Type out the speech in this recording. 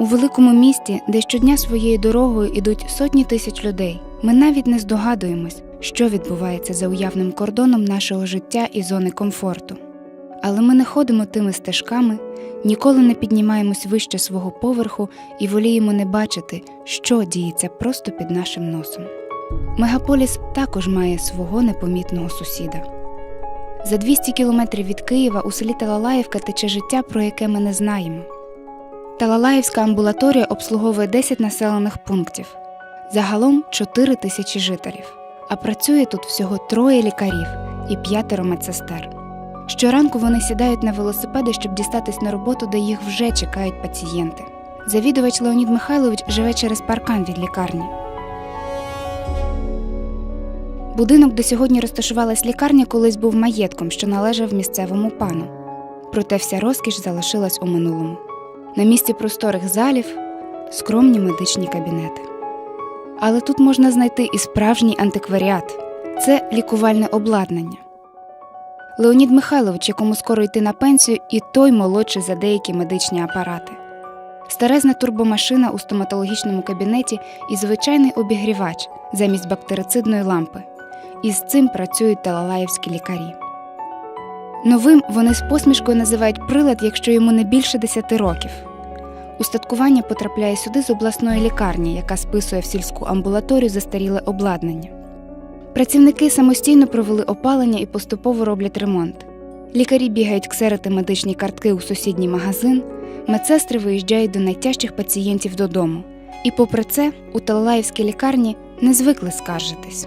У великому місті, де щодня своєю дорогою ідуть сотні тисяч людей, ми навіть не здогадуємось, що відбувається за уявним кордоном нашого життя і зони комфорту. Але ми не ходимо тими стежками, ніколи не піднімаємось вище свого поверху і воліємо не бачити, що діється просто під нашим носом. Мегаполіс також має свого непомітного сусіда. За 200 кілометрів від Києва у селі Талалаївка тече життя, про яке ми не знаємо. Талалаївська амбулаторія обслуговує 10 населених пунктів, загалом 4 тисячі жителів, а працює тут всього троє лікарів і п'ятеро медсестер. Щоранку вони сідають на велосипеди, щоб дістатись на роботу, де їх вже чекають пацієнти. Завідувач Леонід Михайлович живе через паркан від лікарні. Будинок, де сьогодні розташувалась лікарня, колись був маєтком, що належав місцевому пану. Проте вся розкіш залишилась у минулому. На місці просторих залів скромні медичні кабінети. Але тут можна знайти і справжній антикваріат це лікувальне обладнання. Леонід Михайлович, якому скоро йти на пенсію, і той молодший за деякі медичні апарати. Старезна турбомашина у стоматологічному кабінеті і звичайний обігрівач замість бактерицидної лампи. І з цим працюють талалаївські лікарі. Новим вони з посмішкою називають прилад, якщо йому не більше 10 років. Устаткування потрапляє сюди з обласної лікарні, яка списує в сільську амбулаторію застаріле обладнання. Працівники самостійно провели опалення і поступово роблять ремонт. Лікарі бігають ксерити медичні картки у сусідній магазин, медсестри виїжджають до найтяжчих пацієнтів додому. І попри це, у Талалаївській лікарні не звикли скаржитись.